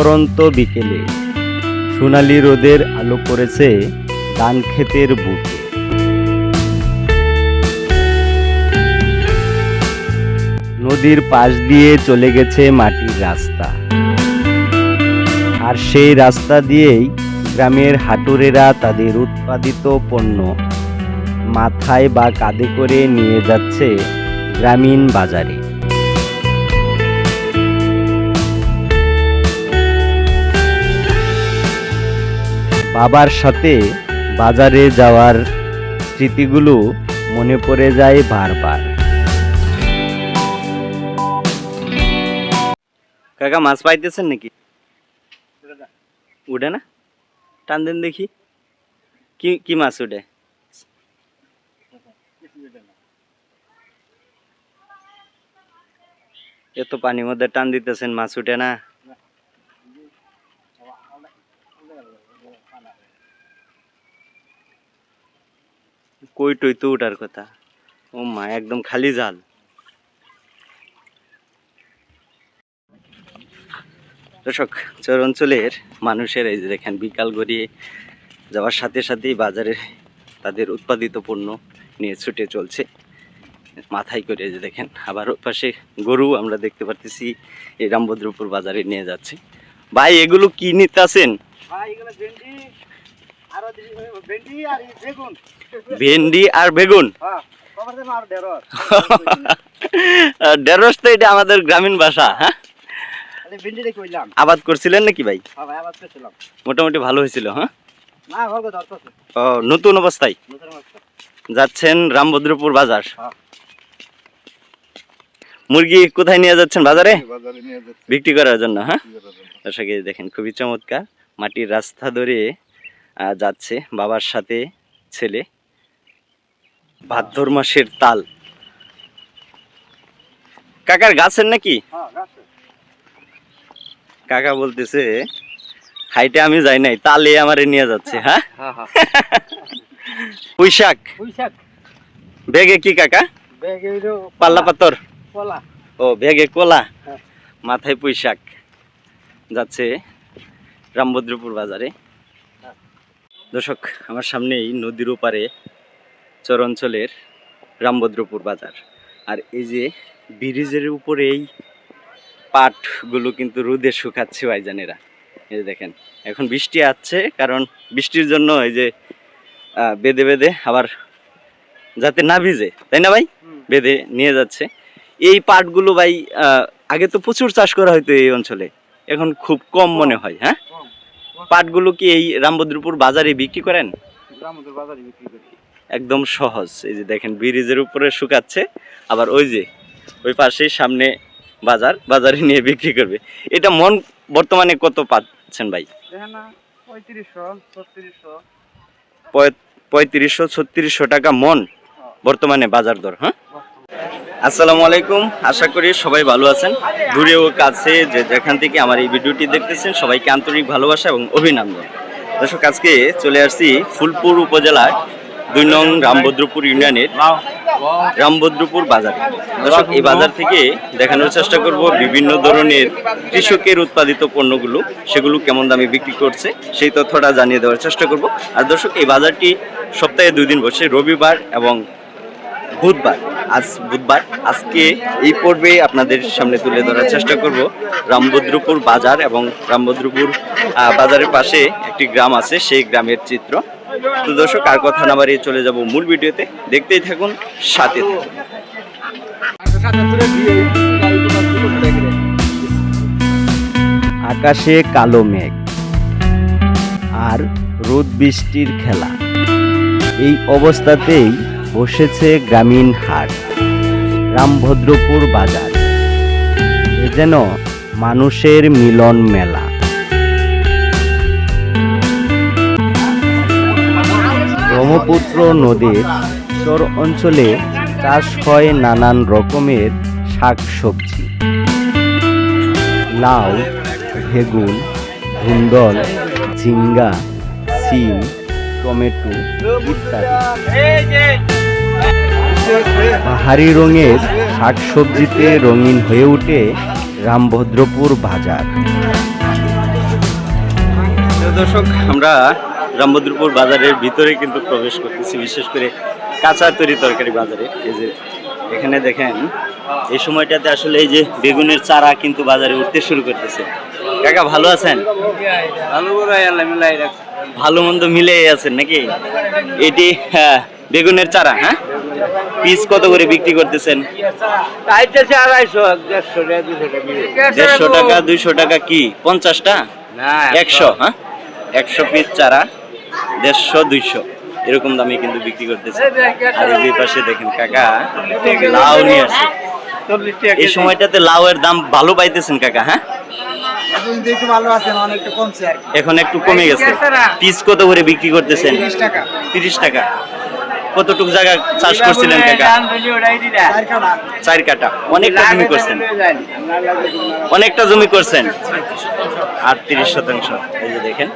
পরন্ত বিকেলে। সোনালি রোদের আলো পড়েছে ধান ক্ষেতের বুকে। নদীর পাশ দিয়ে চলে গেছে মাটির রাস্তা। আর সেই রাস্তা দিয়েই গ্রামের হাটুরেরা তাদের উৎপাদিত পণ্য মাথায় বা কাঁধে করে নিয়ে যাচ্ছে গ্রামীণ বাজারে। বাবার সাথে বাজারে যাওয়ার স্মৃতিগুলো মনে পড়ে যায় বারবার। কাকা, মাছ পাইতেছেন নাকি? উঠে না? টান দেন দেখি। কি কি মাছ উঠে? এত পানির মধ্যে টান দিতেছেন, মাছ উঠে না। কই টই তো উঠার কথা। ও মা, একদম খালি জাল। দর্শক চর অঞ্চলের মানুষের এই যে দেখেন, বিকাল গড়িয়ে যাওয়ার সাথে সাথেই বাজারে তাদের উৎপাদিত পণ্য নিয়ে ছুটে চলছে। মাথায় করে যে দেখেন, আবার ওই পাশে গরু আমরা দেখতে পারতেছি, এই রামভদ্রপুর বাজারে নিয়ে যাচ্ছে। ভাই, এগুলো কি নিতে এগুলো ভেন্ডি আর ভেন্ডি আর এই বেগুন। ভেন্ডি আর বেগুন? হ্যাঁ ঢেঁড়স। তো এটা আমাদের গ্রামীণ ভাষা হ্যাঁ? আবাদ করছিলেন নাকি ভাই? হ্যাঁ মোটামুটি ভালো হয়েছিল হ্যাঁ? ও নতুন অবস্থায়? যাচ্ছেন রামভদ্রপুর বাজার। হ্যাঁ। মুরগি কোথায় নিয়ে যাচ্ছেন বাজারে? বাজারে নিয়ে যাচ্ছে। বিক্রি করার জন্য হ্যাঁ? দর্শকে দেখেন খুবই চমৎকার। মাটির রাস্তা ধরে যাচ্ছে বাবার সাথে ছেলে। ভাদ্র মাসের তাল। কাকার গাছের নাকি? হ্যাঁ কাকা বলতেছে হাইটে আমি যাই নাই তালে আমারে নিয়ে যাচ্ছে হ্যাঁ? হ্যাঁ হ্যাঁ পুঁই শাক? পুঁই শাক। বেগে কি কাকা? পাল্লা পাতর ও বেগে কোলা। মাথায় পুঁই শাক। যাচ্ছে রামভদ্রপুর বাজারে। দর্শক আমার সামনেই নদীর ওপারে চর অঞ্চলের রামভদ্রপুর বাজার। আর এই যে ব্রিজের উপরেই পাটগুলো কিন্তু রোদে শুকাচ্ছে ভাইজানেরা। এই যে দেখেন এখন বৃষ্টি আসছে কারণ বৃষ্টির জন্য এই যে আহ, বেঁধে বেঁধে আবার যাতে না ভিজে তাই না ভাই। বেঁধে নিয়ে যাচ্ছে। এই পাটগুলো ভাই আহ, আগে তো প্রচুর চাষ করা হতো এই অঞ্চলে এখন খুব কম। মনে হয় হ্যাঁ? পাটগুলো কি এই রামভদ্রপুর বাজারে বিক্রি করেন? গ্রামদের বাজারে বিক্রি করি। একদম সহজ। এই যে দেখেন ব্রিজের উপরে শুকাচ্ছে আবার ওই যে ওই পাশেই সামনে বাজার বাজারে নিয়ে বিক্রি করবে। এটা মন বর্তমানে কত পাচ্ছেন ভাই? পঁয়ত্রিশশো ছত্রিশশো। পঁয়- পঁয়ত্রিশশো ছত্রিশশো টাকা মন বর্তমানে বাজার দর হ্যাঁ? আসসালামু আলাইকুম। আশা করি সবাই ভালো আছেন। দূরে ও কাছে যে যেখান থেকে আমার এই ভিডিওটি দেখতেছেন, সবাইকে আন্তরিক ভালোবাসা এবং অভিনন্দন। দর্শক, আজকে চলে আসছি ফুলপুর উপজেলার দুই নং রামভদ্রপুর ইউনিয়নের রামভদ্রপুর বাজার। দর্শক, এই বাজার থেকে দেখানোর চেষ্টা করব বিভিন্ন ধরনের কৃষকের উৎপাদিত পণ্যগুলো, সেগুলো কেমন দামে বিক্রি করছে, সেই তথ্যটা জানিয়ে দেওয়ার চেষ্টা করব। আর দর্শক, এই বাজারটি সপ্তাহে দুই দিন বসে, রবিবার এবং বুধবার। আজ বুধবার। আজকে এই পর্বে আপনাদের সামনে তুলে ধরার চেষ্টা করব। রামভদ্রপুর বাজার এবং রামভদ্রপুর বাজারের পাশে একটি গ্রাম আছে, সেই গ্রামের চিত্র। তো দর্শক, আর কথা না বাড়িয়ে চলে যাব মূল ভিডিওতে। দেখতেই থাকুন, সাথে থাকুন। আকাশে কালো মেঘ আর রোদ বৃষ্টির খেলা। এই অবস্থাতেই বসেছে গ্রামীণ হাট, রামভদ্রপুর বাজার। এ যেন মানুষের মিলন মেলা। ব্রহ্মপুত্র নদীর চর অঞ্চলে চাষ হয় নানান রকমের শাকসবজি। লাউ, বেগুন ধুন্দল ঝিঙ্গা, সিম, টমেটো ইত্যাদি। পাহাড়ি রঙের শাকসবজিতে রঙিন হয়ে ওঠে রামভদ্রপুর বাজার। দর্শক আমরা রামভদ্রপুর বাজারের ভিতরে কিন্তু প্রবেশ করতেছি বিশেষ করে কাঁচা তরি তরকারি বাজারে। এই যে এখানে দেখেন এই সময়টাতে আসলে এই যে বেগুনের চারা কিন্তু বাজারে উঠতে শুরু করতেছে। কাকা ভালো আছেন? ভালো মন্দ মিলে আছেন নাকি? এটি হ্যাঁ, বেগুনের চারা হ্যাঁ? পিস কত করে বিক্রি করতেছেন? দেড়শো টাকা দুইশো টাকা কি? পঞ্চাশটা? একশো। হ্যাঁ? একশো পিস চারা দেড়শো দুইশো। এরকম দামে কিন্তু বিক্রি করতেছে। আর দুই পাশে দেখেন কাকা লাউ নিয়ে টাকা এই সময়টাতে লাউ এর দাম ভালো পাইতেছেন কাকা হ্যাঁ? এখন একটু কমে গেছে। পিস কত করে বিক্রি করতেছেন? তিরিশ টাকা। কতটুক জায়গা চাষ করছিলেন কাকা? চার কাটা অনেকটা জমি করছেন? অনেকটা জমি করছেন? আটত্রিশ শতাংশ। এই যে দেখেন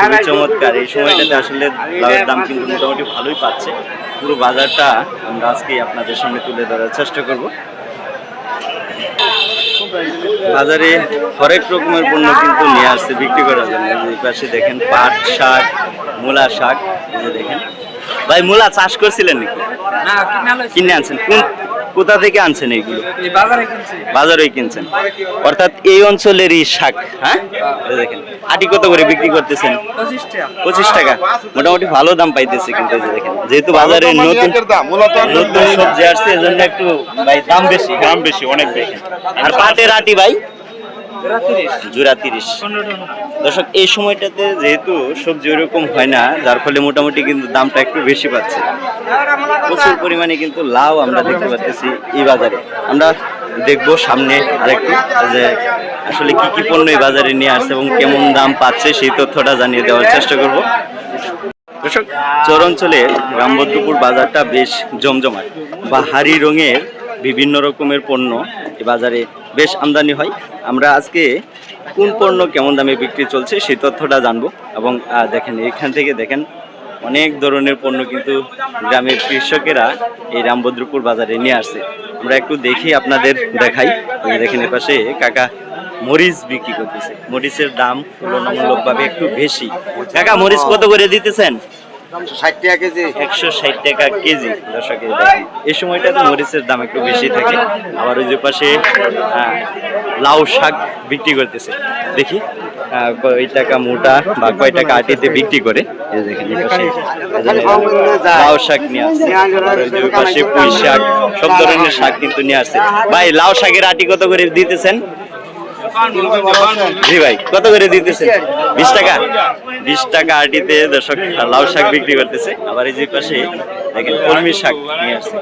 খুবই চমৎকার। এই সময়টাতে আসলে লাউয়ের দাম কিন্তু মোটামুটি ভালোই পাচ্ছে। পুরো বাজারটা আমরা আজকে আপনাদের সামনে তুলে ধরার চেষ্টা করব। বাজারে হরেক রকমের পণ্য কিন্তু নিয়ে আসছে বিক্রি করার জন্য। এই পাশে দেখেন পাট শাক মূলা শাক। এই যে দেখেন ভাই মূলা চাষ করছিলেন নাকি? কিনে আনছেন। কোন কোথা থেকে আনছেন এইগুলো? বাজারে কিনছেন। অর্থাৎ এই অঞ্চলেরই শাক হ্যাঁ? এই দেখেন আটি কত করে বিক্রি করতেছেন? পঁচিশ টাকা। মোটামুটি ভালো দাম পাইতেছে কিন্তু দেখেন। যেহেতু বাজারে নতুন নতুন সবজি আসছে এজন্য একটু ভাই দাম বেশি। দাম বেশি অনেক বেশি। আর পাটের আটি ভাই? জোড়া তিরিশ। দর্শক, এই সময়টাতে যেহেতু সবজি ওরকম হয় না, যার ফলে মোটামুটি কিন্তু দামটা একটু বেশি পাচ্ছে। প্রচুর পরিমাণে কিন্তু লাউ আমরা দেখতে পাচ্ছি এই বাজারে। আমরা দেখব সামনে আরেকটু যে আসলে কি কি পণ্য এই বাজারে নিয়ে আসছে এবং কেমন দাম পাচ্ছে সেই তথ্যটা জানিয়ে দেওয়ার চেষ্টা করব। দর্শক, চর অঞ্চলে রামভদ্রপুর বাজারটা বেশ জমজমাট। বাহারি রঙের বিভিন্ন রকমের পণ্য বাজারে বেশ আমদানি হয়। আমরা আজকে কোন পণ্য কেমন দামে বিক্রি চলছে সেই তথ্যটা জানব এবং দেখেন, এখান থেকে দেখেন, অনেক ধরনের পণ্য কিন্তু গ্রামের কৃষকেরা এই রামভদ্রপুর বাজারে নিয়ে আসছে। আমরা একটু দেখি আপনাদের দেখাই। দেখেন, এপাশে কাকা মরিচ বিক্রি করতেছে। মরিচের দাম তুলনামূলকভাবে একটু বেশি। কাকা, মরিচ কত করে দিতেছেন? ষাট টাকা কেজি। একশো ষাট টাকা কেজি, দর্শক, এই মরিচের দাম একটু বেশি থাকে। আবার ওই যে পাশে লাউ শাক বিক্রি করতেছে। দেখি কয় টাকা মোটা বা কয় টাকা আটিতে বিক্রি করে। লাউ শাক নিয়ে আসছে। পাশে পুঁই শাক, সব ধরনের শাক কিন্তু নিয়ে আসছে। ভাই, লাউ শাকের আটি কত করে দিতেছেন? জি ভাই। কত করে দিতেছেন? বিশ টাকা? বিশ টাকা আটিতে দর্শক লাউ শাক বিক্রি করতেছে। আবার এই যে পাশে দেখেন কলমি শাক নিয়ে আসছে।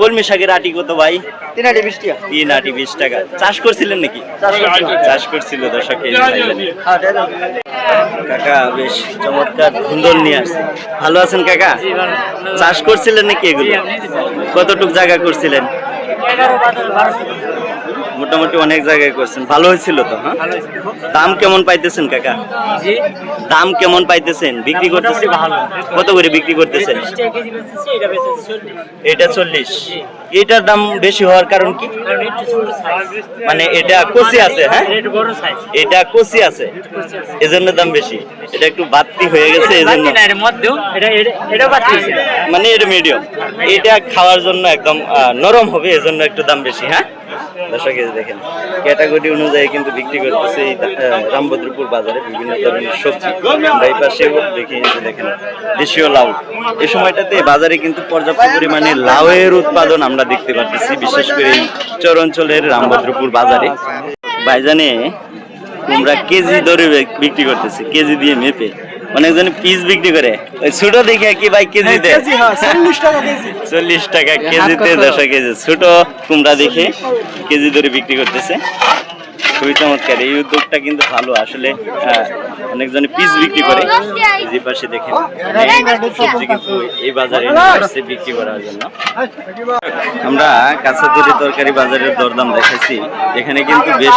কলমি শাকের আটি কত ভাই? তিন আটি বিশ টাকা। তিন আটি বিশ টাকা। চাষ করছিলেন নাকি? চাষ করছিল দর্শক এই কাকা বেশ চমৎকার ধুন্দল নিয়ে আসছে। ভালো আছেন কাকা? চাষ করছিলেন নাকি এগুলো? কতটুক জায়গা করছিলেন? মোটামুটি অনেক জায়গায় করছেন। ভালো হয়েছিল তো হ্যাঁ? দাম কেমন পাইতেছেন কাকা? দাম কেমন পাইতেছেন? বিক্রি করতেছেন? কত করে বিক্রি করতেছেন? এটা চল্লিশ। এটার দাম বেশি হওয়ার কারণ কি? মানে এটা কচি আছে হ্যাঁ? এটা কচি আছে। এজন্য দাম বেশি। এটা একটু বাড়তি হয়ে গেছে এজন্য। মানে এটা মিডিয়াম এটা খাওয়ার জন্য একদম নরম হবে এজন্য একটু দাম বেশি হ্যাঁ? দর্শক দেখেন ক্যাটাগরি অনুযায়ী কিন্তু বিক্রি করতেছে এই রামভদ্রপুর বাজারে বিভিন্ন ধরনের সবজি। আমরা এই পাশেও দেখি দেখেন, দেশীয় লাউ। এই সময়টাতে বাজারে কিন্তু পর্যাপ্ত পরিমাণে লাউয়ের উৎপাদন আমরা দেখতে পাচ্ছি বিশেষ করে এই চর অঞ্চলের রামভদ্রপুর বাজারে। বাইজানে কুমড়া কেজি দরে বিক্রি করতেছে, কেজি দিয়ে মেপে। অনেকজন পিস বিক্রি করে। ওই ছোট দেখে কি ভাই কেজি চল্লিশ টাকা কেজিতে দশ কেজি। ছোট কুমড়া দেখে কেজি ধরে বিক্রি করতেছে। খুবই চমৎকার। এই উদ্যোগটা কিন্তু ভালো। আসলে অনেকজনে পিস বিক্রি করে। যে পাশে দেখেন, সবজি কিন্তু এই বাজারে আসছে বিক্রি করার জন্য। আমরা কাঁচাতুরি তরকারি বাজারের দরদাম দেখাচ্ছি এখানে কিন্তু বেশ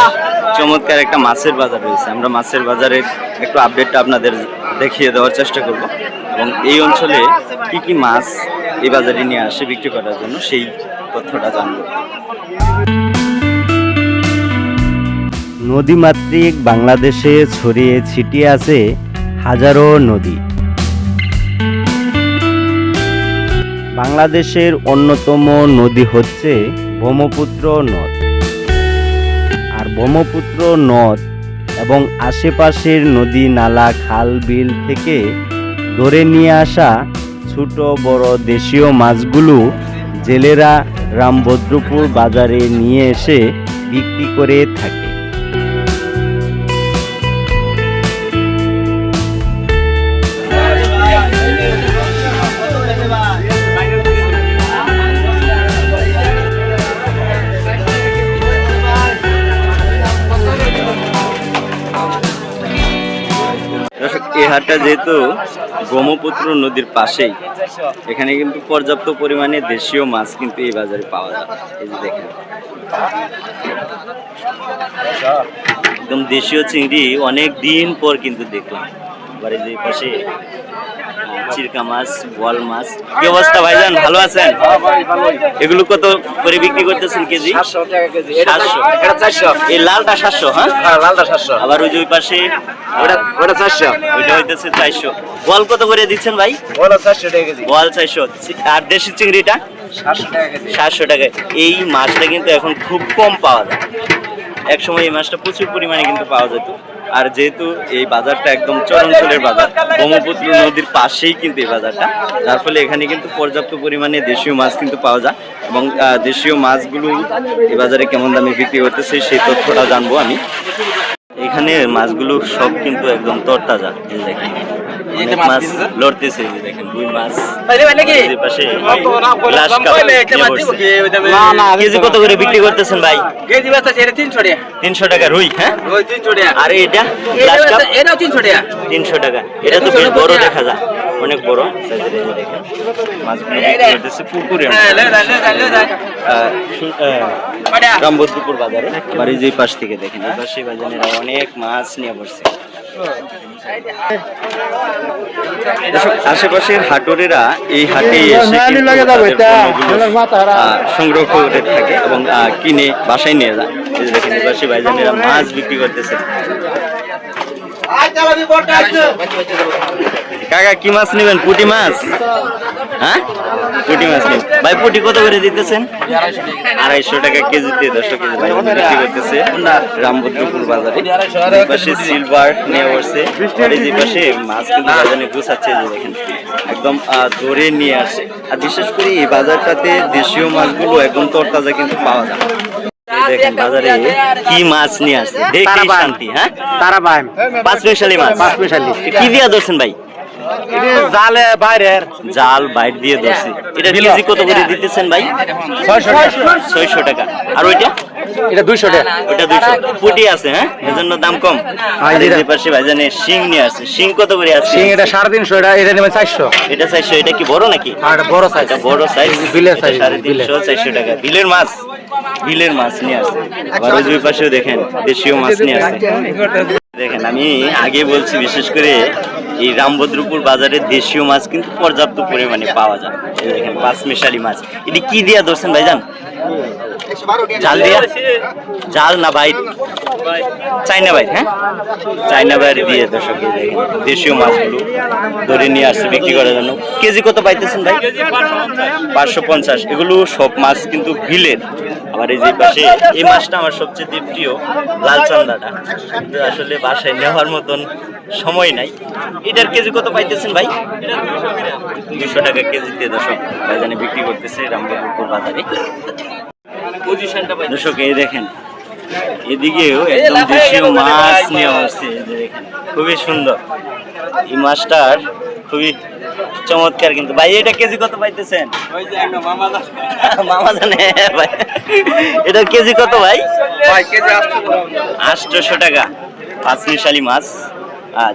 চমৎকার একটা মাছের বাজার রয়েছে। আমরা মাছের বাজারের একটু আপডেটটা আপনাদের দেখিয়ে দেওয়ার চেষ্টা করব। এবং এই অঞ্চলে কি কি মাছ এই বাজারে নিয়ে আসে বিক্রি করার জন্য, সেই তথ্যটা জানব। নদীমাতৃক বাংলাদেশে ছড়িয়ে ছিটিয়ে আছে হাজারো নদী। বাংলাদেশের অন্যতম নদী হচ্ছে ব্রহ্মপুত্র নদ। আর ব্রহ্মপুত্র নদ এবং আশেপাশের নদী নালা, খাল, বিল থেকে ধরে নিয়ে আসা ছোট বড় দেশীয় মাছগুলো জেলেরা রামভদ্রপুর বাজারে নিয়ে এসে বিক্রি করে থাকে। হাটটা যেহেতু ব্রহ্মপুত্র নদীর পাশেই, এখানে কিন্তু পর্যাপ্ত পরিমাণে দেশীয় মাছ কিন্তু এই বাজারে পাওয়া যায়। এই যে দেখেন। একদম দেশীয় চিংড়ি অনেক দিন পর কিন্তু দেখলাম। এবারে যে পাশে চিরকা মাছ বোয়াল মাছ। কি অবস্থা ভাইজান? ভালো আছেন? এগুলো কত করে বিক্রি করতেছেন কেজি? এই লালটা সাতশো হ্যাঁ? হ্যাঁ লালটা সাতশো। আবার ওই ওই পাশে ওটা ওটা চারশো। ওইটা হইতেছে চারশো। বল কত করে দিচ্ছেন ভাই? ওটা চারশো টাকা কেজি। বল চারশো। আর দেশি চিংড়িটা? সাতশো টাকা এই মাছটা কিন্তু এখন খুব কম পাওয়া যায়। এক সময় এই মাছটা প্রচুর পরিমাণে কিন্তু পাওয়া যেত। আর যেহেতু এই বাজারটা একদম চরঞ্চলের বাজার, ব্রহ্মপুত্র নদীর পাশেই কিন্তু এই বাজারটা, যার ফলে এখানে কিন্তু পর্যাপ্ত পরিমাণে দেশীয় মাছ কিন্তু পাওয়া যায় এবং দেশীয় মাছগুলো এই বাজারে কেমন দামে বিক্রি করতেছে সেই তথ্যটা জানব আমি। এখানে মাছগুলো সব কিন্তু একদম তরতাজা দেখেন। অনেক মাছ লড়তেছে দেখেন দুই মাছ। পাশে গ্লাস কাপ নিয়ে বসছে। না না কেজি কত করে বিক্রি করতেছেন ভাই? কেজি ব্যস্ত এটা তিনশো টাকা। তিনশো টাকা রুই হ্যাঁ? টাকা। আর এটা এটাও তিনশো টাকা। তিনশো টাকা। এটা তো বেশ বড় দেখা যায় অনেক বড়। পুকুরে। হ্যাঁ রামবদ্রপুর বাজারে। বাড়ি যে পাশ থেকে দেখেন এই পাশে বাজারেরা অনেক মাছ নিয়ে বসছে আশেপাশের হাটরেরা এই হাটে এসে সংগ্রহ করে থাকে এবং আহ, কিনে বাসায় নিয়ে যায়। এই দেখেন নিবাসী ভাইজানেরা মাছ বিক্রি করতেছে। কাকা কি মাছ নেবেন? পুঁটি মাছ? হ্যাঁ? পুঁটি মাছ নেবেন। ভাই পুঁটি কত করে দিতেছেন? আড়াইশো টাকা কেজিতে দশটা কেজি। ভাই বিক্রি করতেছে রামভদ্রপুর বাজারে। এই পাশে সিলভার নিয়ে বসছে। আর এই পাশে মাছ কিন্তু বাজারে গুছাচ্ছে যে দেখেন। একদম ধরে নিয়ে আসে। আর বিশেষ করে এই বাজারটাতে দেশীয় মাছগুলো একদম তরতাজা কিন্তু পাওয়া যায়। এই দেখেন বাজারে কি মাছ নিয়ে আসছে। দেখি তারাবাই। শান্তি হ্যাঁ? তারা পাঁচ মিশালি মাছ। পাঁচ মিশালি। কি দিয়া ধরছেন ভাই? জালে বাইরের। জাল বাইট দিয়ে ধরছি। এটা কেজি কত করে দিতেছেন ভাই? ছয়শো টাকা। আর ওইটা? এটা দুইশো টাকা। ওইটা দুইশো। পুটি আছে হ্যাঁ? দাম কম। হ্যাঁ, পাশে ভাইজানে শিং নিয়ে আসছে শিং কত করে আছে? সিং এটা সাড়ে তিনশো এটা এটা নেবেন চারশো। এটা চারশো। এটা কি বড় নাকি? বড় সাইজ বড় সাইজ বিলের size, সাড়ে তিনশো চারশো টাকা। বিলের মাছ। বিলের মাছ নিয়ে আসছে আবার দুই পাশেও দেখেন দেশীয় মাছ নিয়ে আসছে দেখেন আমি আগে বলছি বিশেষ করে এই রামভদ্রপুর বাজারে দেশীয় মাছ কিন্তু পর্যাপ্ত পরিমাণে পাওয়া যায়। দেখেন, পাঁচ মিশালি মাছ। এটি কি দিয়া ধরছেন ভাইজান? জাল দিয়া? জাল না বাইট চাইনা বাইট হ্যাঁ? চাইনা বাইট দিয়ে দর্শক দেশীয় মাছগুলো ধরে নিয়ে আসছে বিক্রি করার জন্য। কেজি কত পাইতেছেন ভাই? পাঁচশো পঞ্চাশ। এগুলো সব মাছ কিন্তু বিলের। আবার এই যে পাশে এই মাছটা আমার সবচেয়ে প্রিয় লাল চান্দাটা কিন্তু আসলে বাসায় নেওয়ার মতন সময় নাই। এটার কেজি কত পাইতেছেন ভাই? দুশো টাকা কেজিতে দর্শক ভাইজানে বিক্রি করতেছে রামবাবুপুর বাজারে। দর্শক এই দেখেন এদিকেও একদম দেশীয় মাছ নিয়ে আসছে খুবই সুন্দর। এই মাছটার খুবই চমৎকার কিন্তু। ভাই এটা কেজি কত পাইতেছেন? মামা জানে ভাই। এটা কেজি কত ভাই? ভাই কেজি আসছে আটশোশো টাকা। পাঁচ মিশালি মাছ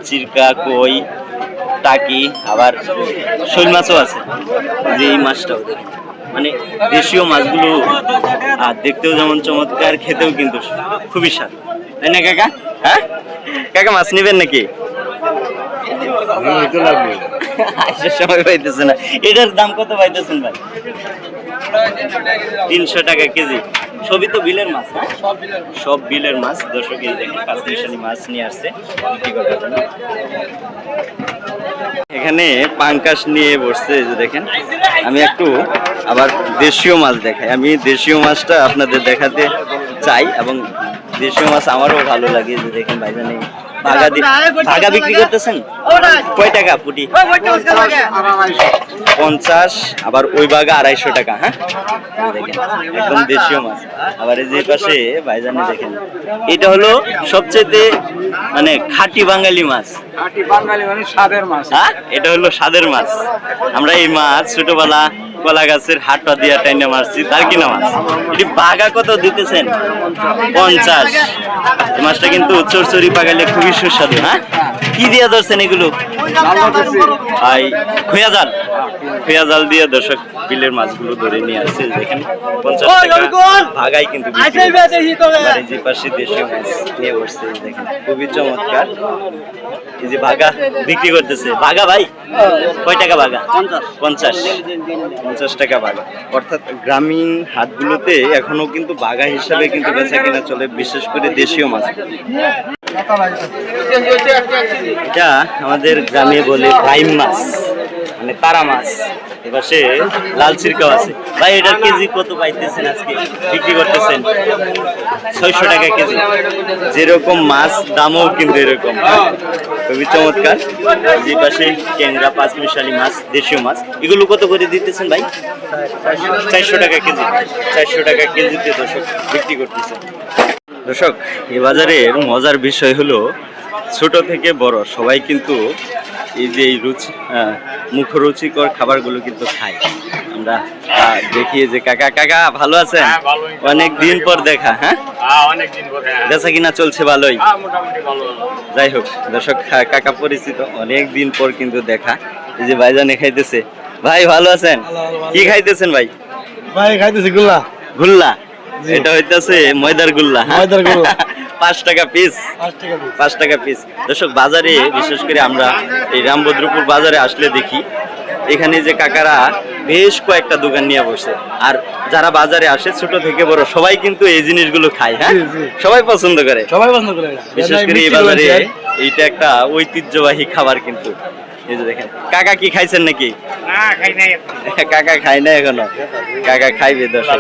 চিরকা কই টাকি আবার শৈল মাছও আছে। যে এই মাছটাও মানে দেশীয় মাছগুলো আর দেখতেও যেমন চমৎকার খেতেও কিন্তু খুবই স্বাদ। তাই না কাকা? হ্যাঁ? কাকা মাছ নেবেন নাকি? আসার সময় পাইতেছে না। এটার দাম কত পাইতেছেন ভাই? তিনশো টাকা কেজি। সবই তো বিলের মাছ সব বিলের মাছ, দর্শক এই দেখেন মিশালি মাছ নিয়ে আসছে। এখানে পাঙ্কাশ নিয়ে বসছে যে দেখেন। আমি একটু আবার দেশীয় মাছ দেখাই। আমি দেশীয় মাছটা আপনাদের দেখাতে চাই এবং দেশীয় মাছ আমারও ভালো লাগে যে দেখেন ভাইজান এই ভাগা দি- ভাগা বিক্রি করতেছেন? কয় টাকা পুটি? পঞ্চাশ আবার ওই বাঘা আড়াইশো টাকা হ্যাঁ? একদম দেশীয় মাছ। আবার এই যে পাশে ভাইজানে দেখেন এটা হলো সবচেয়ে মানে খাঁটি বাঙালি মাছ। বাঙালি মানে স্বাদের মাছ। হ্যাঁ? এটা হলো স্বাদের মাছ। আমরা এই মাছ ছোটবেলা কলা গাছের হাটটা দিয়া টাইনে মারছি, তার কিনা মাছ এটি বাঘা কত দিতেছেন? পঞ্চাশ। মাছটা কিন্তু চরচরি পাগালে খুবই সুস্বাদু হ্যাঁ? কি দিয়া ধরছেন এগুলো? ভাই, খুঁয়া জাল। খোয়া জাল দিয়ে দর্শক বিলের মাছগুলো ধরে নিয়ে আসছে দেখেন পঞ্চাশ টাকা ভাগাই কিন্তু বিক্রি হচ্ছে। আর এই যে পাশে দেশীয় মাছ নিয়ে বসছে দেখেন খুবই চমৎকার। এই যে বাগা বিক্রি করতেছে। বাগা ভাই? কয় টাকা বাগা পঞ্চাশ। পঞ্চাশ। টাকা বাগা অর্থাৎ গ্রামীণ হাটগুলোতে এখনও কিন্তু বাগা হিসাবে কিন্তু বেচা কেনা চলে বিশেষ করে দেশীয় মাছ। এটা আমাদের গ্রামে বলে প্রাইম মাছ। মানে তারা মাছ। এপাশে লাল চিরকাও আছে। ভাই এটার কেজি কত পাইতেছেন আজকে? বিক্রি করতেছেন? ছয়শো টাকা কেজি। যেরকম মাছ দামও কিন্তু এরকম। খুবই চমৎকার। যে পাশে ট্যাংরা পাঁচ মিশালি মাছ দেশীয় মাছ। এগুলো কত করে দিতেছেন ভাই? চারশো টাকা কেজি। চারশো টাকা কেজিতে দর্শক বিক্রি করতেছে দর্শক এই বাজারের মজার বিষয় হলো ছোট থেকে বড় সবাই কিন্তু এই যে এই রুচি আহ, মুখরুচিকর খাবারগুলো কিন্তু খায় আমরা দেখি যে কাকা কাকা ভালো আছেন? অনেক দিন পর দেখা হ্যাঁ? বেচা কিনা চলছে ভালোই। যাই হোক দর্শক কাকা পরিচিত অনেক দিন পর কিন্তু দেখা। এই যে ভাইজানে খাইতেছে। ভাই ভালো আছেন? কি খাইতেছেন ভাই? ভাই খাইতেছি গুল্লা। গুল্লা? এটা হইতেছে ময়দার গুল্লা হ্যাঁ? ময়দার গুল্লা। পাঁচ টাকা পিস পাঁচ টাকা পিস পাঁচ টাকা পিস দর্শক বাজারে বিশেষ করে আমরা এই রামভদ্রপুর বাজারে আসলে দেখি এখানে যে কাকারা বেশ কয়েকটা দোকান নিয়ে বসে। আর যারা বাজারে আসে ছোট থেকে বড় সবাই কিন্তু এই জিনিসগুলো খায় হ্যাঁ। সবাই পছন্দ করে। সবাই পছন্দ করে। বিশেষ করে এই বাজারে এইটা একটা ঐতিহ্যবাহী খাবার কিন্তু। এই যে দেখেন কাকা কি খাইছেন নাকি? না খাই নাই কাকা খাই না এখনও? কাকা খাইবে দর্শক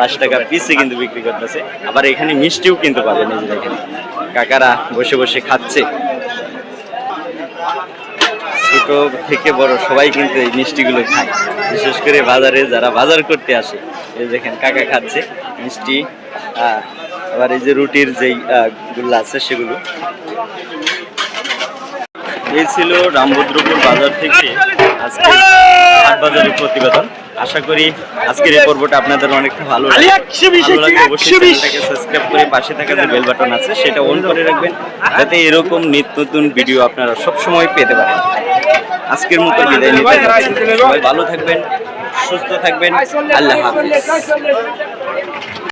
পাঁচ টাকা পিসে কিন্তু বিক্রি করতেছে। আবার এখানে মিষ্টিও কিন্তু পাবেন এই যে দেখেন। কাকারা বসে বসে খাচ্ছে। ছোট থেকে বড় সবাই কিন্তু এই মিষ্টিগুলো খায়। বিশেষ করে বাজারে যারা বাজার করতে আসে এই দেখেন কাকা খাচ্ছে মিষ্টি। আহ, আবার এই যে রুটির যেই আহ, গুলো আছে সেগুলো। এই ছিল রামভদ্রপুর বাজার থেকে আজকে বাজারের প্রতিবেদন। আশা করি আজকের এই পর্বটা আপনাদের অনেকটা ভালো অবশ্যই সাবস্ক্রাইব করে পাশে থাকা যে বেল বাটন আছে সেটা অন করে রাখবেন যাতে এরকম নিত্য নতুন ভিডিও আপনারা সব সময় পেতে পারেন। আজকের মতো বিদায় নিতে সবাই ভালো থাকবেন সুস্থ থাকবেন। আল্লাহ হাফিজ।